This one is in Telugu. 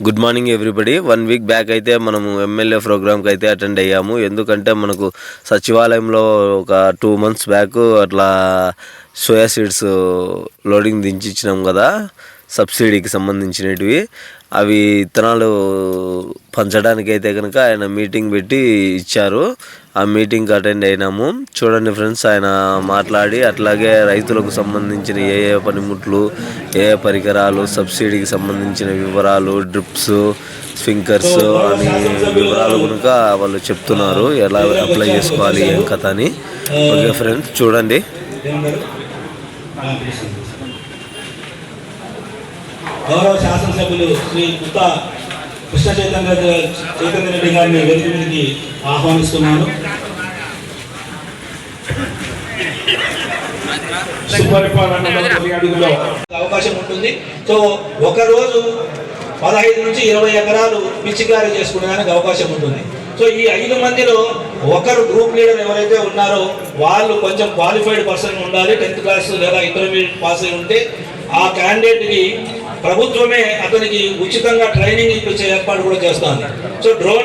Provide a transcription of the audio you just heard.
Good morning everybody one week back అయితే మనము ఎమ్మెల్యే ప్రోగ్రామ్కి అయితే అటెండ్ అయ్యాము. ఎందుకంటే మనకు సచివాలయంలో ఒక టూ మంత్స్ బ్యాక్ అట్లా సోయా సీడ్స్ లోడింగ్ దించి ఇచ్చినాం కదా సబ్సిడీకి సంబంధించినటివి. అవి విత్తనాలు పంచడానికి అయితే కనుక ఆయన మీటింగ్ పెట్టి ఇచ్చారు. ఆ మీటింగ్కి అటెండ్ అయినాము. చూడండి ఫ్రెండ్స్ ఆయన మాట్లాడి అట్లాగే రైతులకు సంబంధించిన ఏ ఏ పనిముట్లు ఏ ఏ పరికరాలు సబ్సిడీకి సంబంధించిన వివరాలు డ్రిప్స్ స్పింకర్స్ అని వివరాలు కనుక వాళ్ళు చెప్తున్నారు. ఎలా అప్లై చేసుకోవాలి ఏం కథ అని. ఓకే ఫ్రెండ్స్ చూడండి. గౌరవ శాసనసభ్యులు శ్రీ గుత్త కృష్ణ చైతన్య చైతన్య రెడ్డి గారిని వెలుగు మీదకి ఆహ్వానిస్తున్నాను. సుపరిపాలనలో అవకాశం ఉంటుంది. సో ఒక రోజు పదహైదు నుంచి ఇరవై ఎకరాలు పిచ్చికారీ చేసుకునేదానికి అవకాశం ఉంటుంది. సో ఈ ఐదు మందిలో ఒకరు గ్రూప్ లీడర్ ఎవరైతే ఉన్నారో వాళ్ళు కొంచెం క్వాలిఫైడ్ పర్సన్ ఉండాలి. టెన్త్ క్లాస్ లేదా ఇంటర్మీడియట్ పాస్ అయి ఉంటే ఆ క్యాండిడేట్కి ప్రభుత్వమే అతనికి ఉచితంగా ట్రైనింగ్ ఇప్పించే ఏర్పాటు కూడా చేస్తోంది సో డ్రోన్